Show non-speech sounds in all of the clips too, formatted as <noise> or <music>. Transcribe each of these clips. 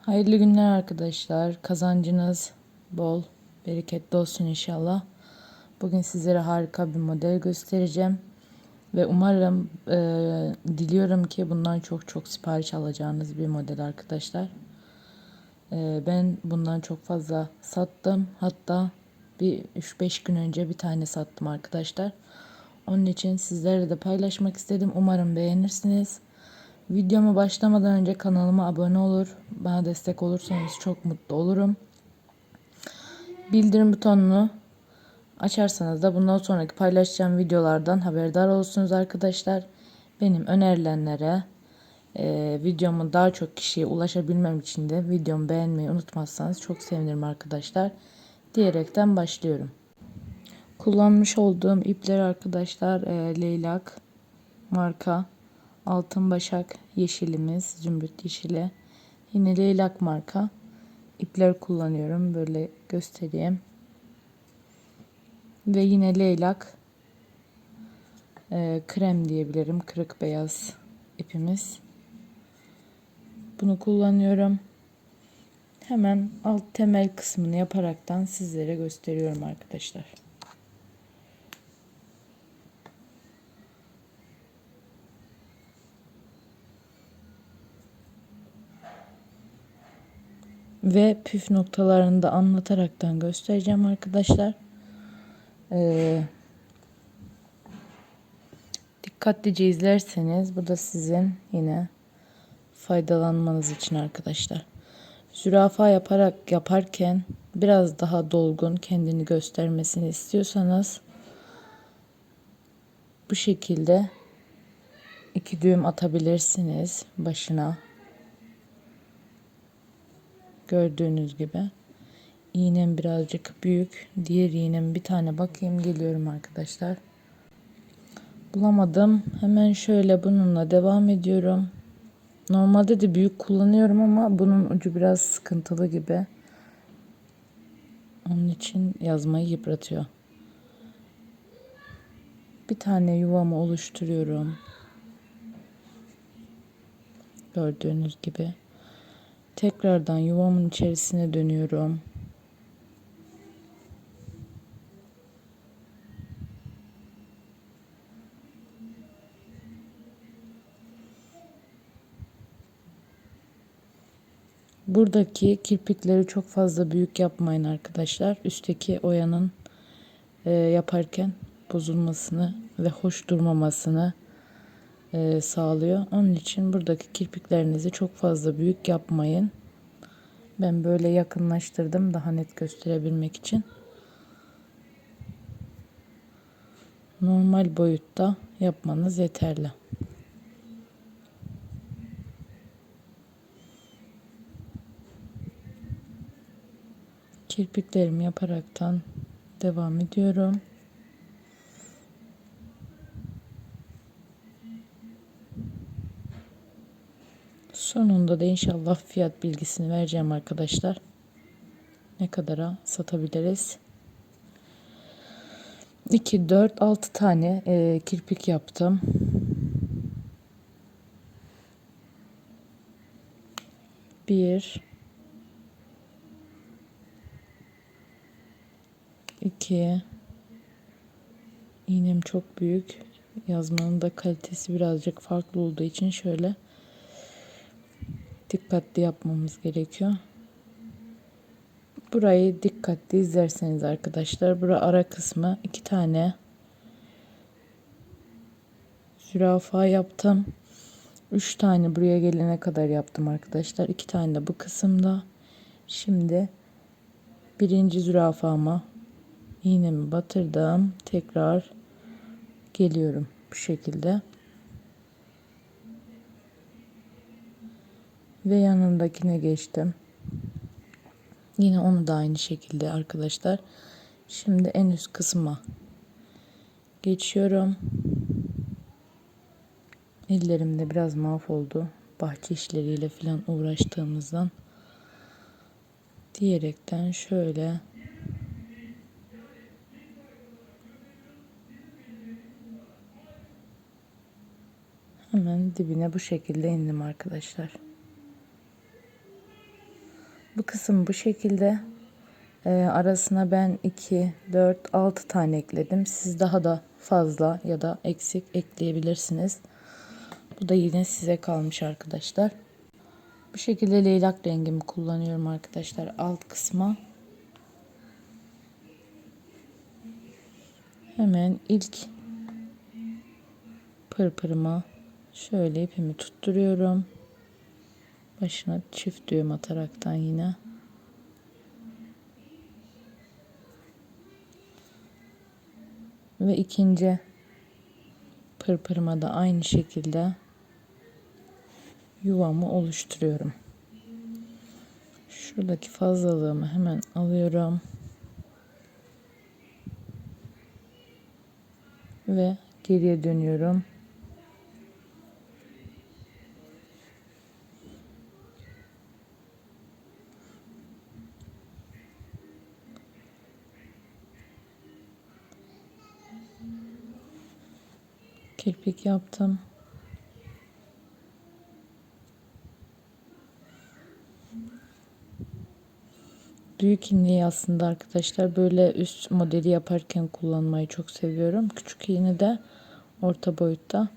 Hayırlı günler arkadaşlar. Kazancınız bol, bereketli olsun inşallah. Bugün sizlere harika bir model göstereceğim. Ve umarım, e, diliyorum ki bundan çok çok sipariş alacağınız bir model arkadaşlar. E, ben bundan çok fazla sattım. Hatta bir 3-5 gün önce bir tane sattım arkadaşlar. Onun için sizlerle de paylaşmak istedim. Umarım beğenirsiniz. Videomu başlamadan önce kanalıma abone olur. Bana destek olursanız çok mutlu olurum. Bildirim butonunu açarsanız da bundan sonraki paylaşacağım videolardan haberdar olursunuz arkadaşlar. Benim önerilenlere e, videomu daha çok kişiye ulaşabilmem için de videomu beğenmeyi unutmazsanız çok sevinirim arkadaşlar. Diyerekten başlıyorum. Kullanmış olduğum ipler arkadaşlar e, leylak marka altın başak yeşilimiz zümrüt yeşili. Yine leylak marka. İpler kullanıyorum böyle göstereyim. Ve yine leylak e, krem diyebilirim kırık beyaz ipimiz. Bunu kullanıyorum. Hemen alt temel kısmını yaparaktan sizlere gösteriyorum arkadaşlar ve püf noktalarını da anlataraktan göstereceğim arkadaşlar. Ee, dikkatlice izlerseniz bu da sizin yine faydalanmanız için arkadaşlar. Zürafa yaparak yaparken biraz daha dolgun kendini göstermesini istiyorsanız bu şekilde iki düğüm atabilirsiniz başına Gördüğünüz gibi. İğnem birazcık büyük. Diğer iğnem bir tane bakayım geliyorum arkadaşlar. Bulamadım. Hemen şöyle bununla devam ediyorum. Normalde de büyük kullanıyorum ama bunun ucu biraz sıkıntılı gibi. Onun için yazmayı yıpratıyor. Bir tane yuvamı oluşturuyorum. Gördüğünüz gibi. Tekrardan yuvamın içerisine dönüyorum. Buradaki kirpikleri çok fazla büyük yapmayın arkadaşlar. Üstteki oyanın e, yaparken bozulmasını ve hoş durmamasını e, sağlıyor. Onun için buradaki kirpiklerinizi çok fazla büyük yapmayın. Ben böyle yakınlaştırdım daha net gösterebilmek için. Normal boyutta yapmanız yeterli. Kirpiklerimi yaparaktan devam ediyorum. Sonunda da inşallah fiyat bilgisini vereceğim arkadaşlar. Ne kadara satabiliriz? 2, 4, 6 tane e, kirpik yaptım. Bir, iki, iğnem çok büyük. Yazmanın da kalitesi birazcık farklı olduğu için şöyle dikkatli yapmamız gerekiyor. Burayı dikkatli izlerseniz arkadaşlar. Bura ara kısmı iki tane zürafa yaptım. Üç tane buraya gelene kadar yaptım arkadaşlar. İki tane de bu kısımda. Şimdi birinci zürafama iğnemi batırdım. Tekrar geliyorum bu şekilde. Ve yanındakine geçtim. Yine onu da aynı şekilde arkadaşlar. Şimdi en üst kısma geçiyorum. Ellerimde biraz mahvoldu. Bahçe işleriyle falan uğraştığımızdan. Diyerekten şöyle hemen dibine bu şekilde indim arkadaşlar. Bu kısım bu şekilde. Ee, arasına ben 2, 4, 6 tane ekledim. Siz daha da fazla ya da eksik ekleyebilirsiniz. Bu da yine size kalmış arkadaşlar. Bu şekilde leylak rengimi kullanıyorum arkadaşlar alt kısma. Hemen ilk pırpırıma şöyle ipimi tutturuyorum. Başına çift düğüm ataraktan yine. Ve ikinci pırpırıma da aynı şekilde yuvamı oluşturuyorum. Şuradaki fazlalığımı hemen alıyorum. Ve geriye dönüyorum. Kirpik yaptım. Büyük iğneyi aslında arkadaşlar böyle üst modeli yaparken kullanmayı çok seviyorum. Küçük iğne de orta boyutta.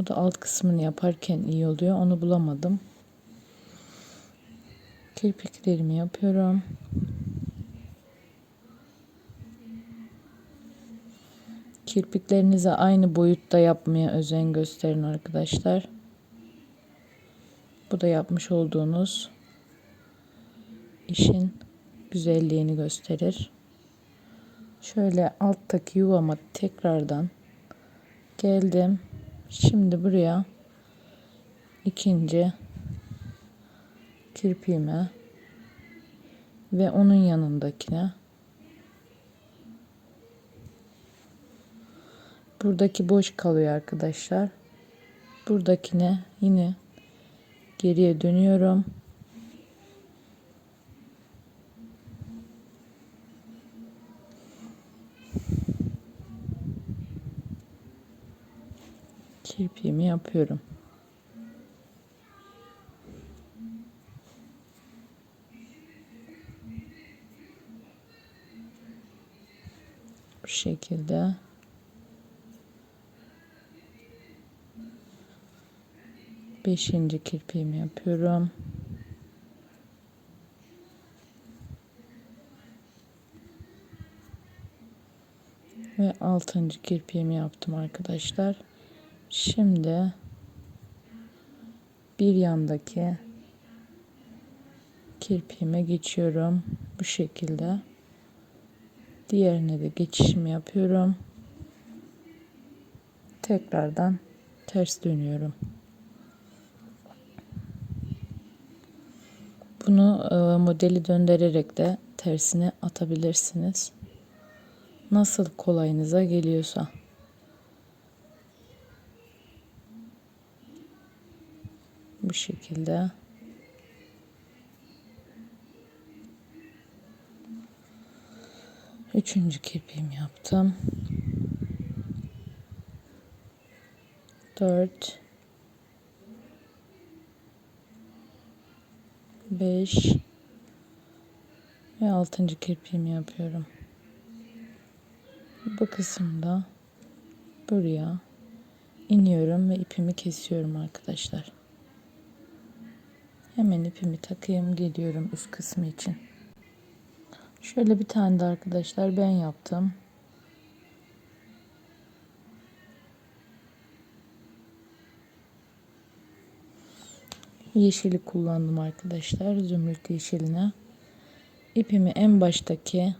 O da alt kısmını yaparken iyi oluyor. Onu bulamadım. Kirpiklerimi yapıyorum. Kirpiklerinizi aynı boyutta yapmaya özen gösterin arkadaşlar. Bu da yapmış olduğunuz işin güzelliğini gösterir. Şöyle alttaki yuvama tekrardan geldim. Şimdi buraya ikinci kirpiğime ve onun yanındakine buradaki boş kalıyor arkadaşlar. Buradakine yine geriye dönüyorum. kirpiğimi yapıyorum. Bu şekilde beşinci kirpiğimi yapıyorum. Ve altıncı kirpiğimi yaptım arkadaşlar. Şimdi bir yandaki kirpiğime geçiyorum. Bu şekilde. Diğerine de geçişimi yapıyorum. Tekrardan ters dönüyorum. Bunu e, modeli döndürerek de tersine atabilirsiniz. Nasıl kolayınıza geliyorsa. bu şekilde üçüncü kirpiğimi yaptım dört beş ve altıncı kirpiğimi yapıyorum bu kısımda buraya iniyorum ve ipimi kesiyorum arkadaşlar Hemen ipimi takayım geliyorum üst kısmı için. Şöyle bir tane de arkadaşlar ben yaptım. Yeşili kullandım arkadaşlar. Zümrüt yeşiline. İpimi en baştaki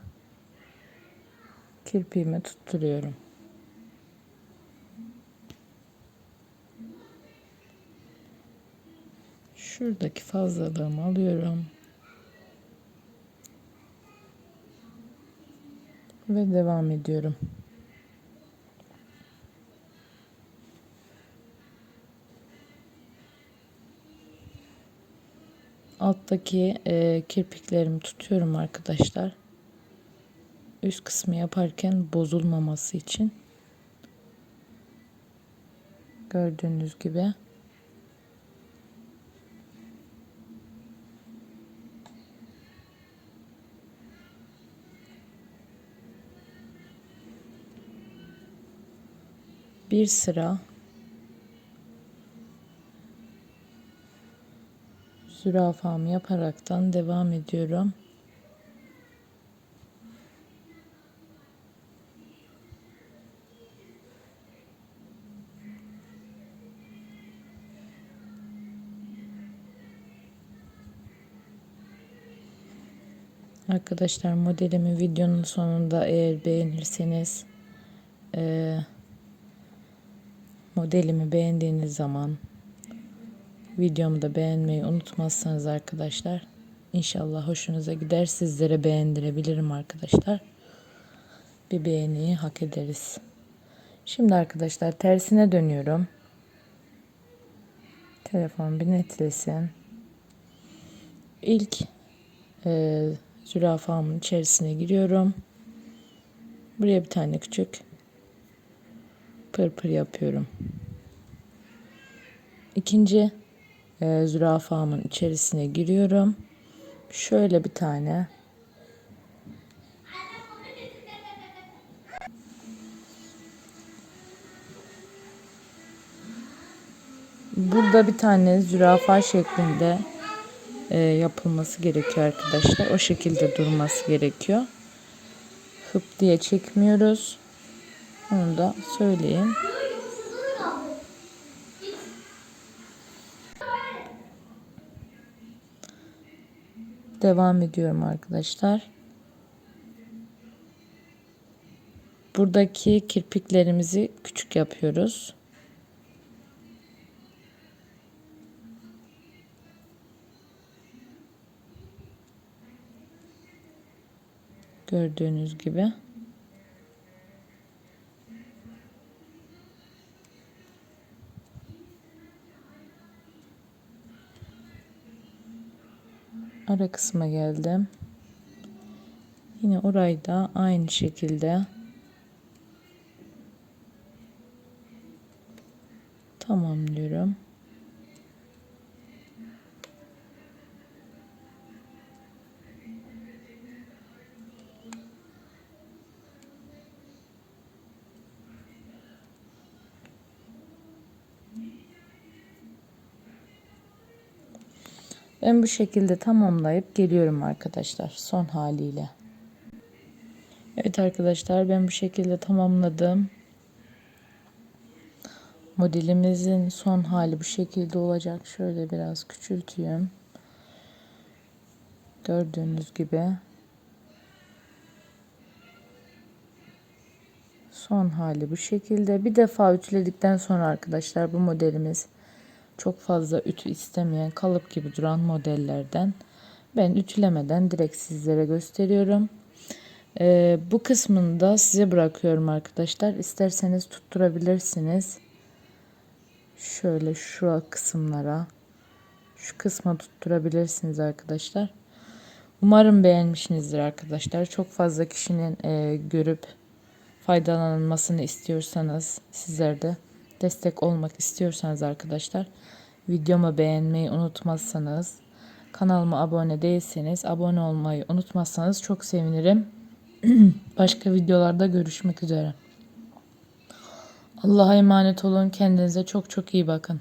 kirpiğime tutturuyorum. Şuradaki fazlalığımı alıyorum. Ve devam ediyorum. alttaki e, kirpiklerimi tutuyorum arkadaşlar. Üst kısmı yaparken bozulmaması için. Gördüğünüz gibi. Bir sıra zürafamı yaparaktan devam ediyorum. Arkadaşlar modelimi videonun sonunda eğer beğenirseniz e, modelimi beğendiğiniz zaman videomu da beğenmeyi unutmazsanız arkadaşlar inşallah hoşunuza gider sizlere beğendirebilirim arkadaşlar. Bir beğeniyi hak ederiz. Şimdi arkadaşlar tersine dönüyorum. Telefon bir netlesin. İlk e, zürafamın içerisine giriyorum. Buraya bir tane küçük pırpır yapıyorum. İkinci e, zürafamın içerisine giriyorum. Şöyle bir tane Burada bir tane zürafa şeklinde e, yapılması gerekiyor arkadaşlar. O şekilde durması gerekiyor. Hıp diye çekmiyoruz. Onu da söyleyeyim. Devam ediyorum arkadaşlar. Buradaki kirpiklerimizi küçük yapıyoruz. Gördüğünüz gibi. Ara kısma geldim. Yine orayı da aynı şekilde Ben bu şekilde tamamlayıp geliyorum arkadaşlar son haliyle. Evet arkadaşlar ben bu şekilde tamamladım. Modelimizin son hali bu şekilde olacak. Şöyle biraz küçülteyim. Gördüğünüz gibi. Son hali bu şekilde. Bir defa ütüledikten sonra arkadaşlar bu modelimiz çok fazla ütü istemeyen kalıp gibi duran modellerden. Ben ütülemeden direkt sizlere gösteriyorum. Ee, bu kısmını da size bırakıyorum arkadaşlar. İsterseniz tutturabilirsiniz. Şöyle şu kısımlara şu kısma tutturabilirsiniz arkadaşlar. Umarım beğenmişsinizdir arkadaşlar. Çok fazla kişinin e, görüp faydalanmasını istiyorsanız sizler de destek olmak istiyorsanız arkadaşlar videomu beğenmeyi unutmazsanız kanalıma abone değilseniz abone olmayı unutmazsanız çok sevinirim. <clears throat> Başka videolarda görüşmek üzere. Allah'a emanet olun. Kendinize çok çok iyi bakın.